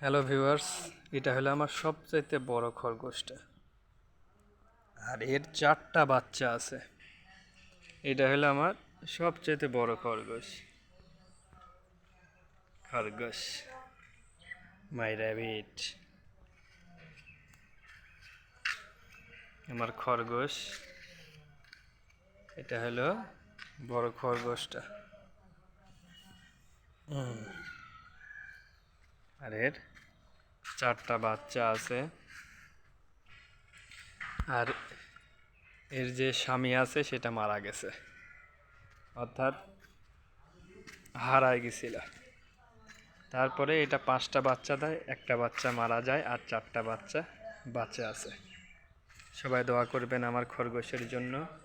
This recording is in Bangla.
হ্যালো ভিউয়ার্স এটা হলো আমার সবচাইতে বড় খরগোশটা। আর এর চারটা বাচ্চা আছে। এটা হলো আমার সবচাইতে বড় খরগোশ। খরগোশ। মাই র্যাবিট আমার খরগোশ। এটা হলো বড় খরগোশটা। হুম। আর এর চারটা বাচ্চা আছে। আর এর যে স্বামী আছে, সেটা মারা গেছে। অর্থাৎ হারায় গেছিল। তারপরে এটা পাঁচটা বাচ্চা দেয়, একটা বাচ্চা মারা যায়, আর চারটা বাচ্চা বাচ্চা আছে। সবাই দোয়া করবেন আমার খরগোশের জন্য।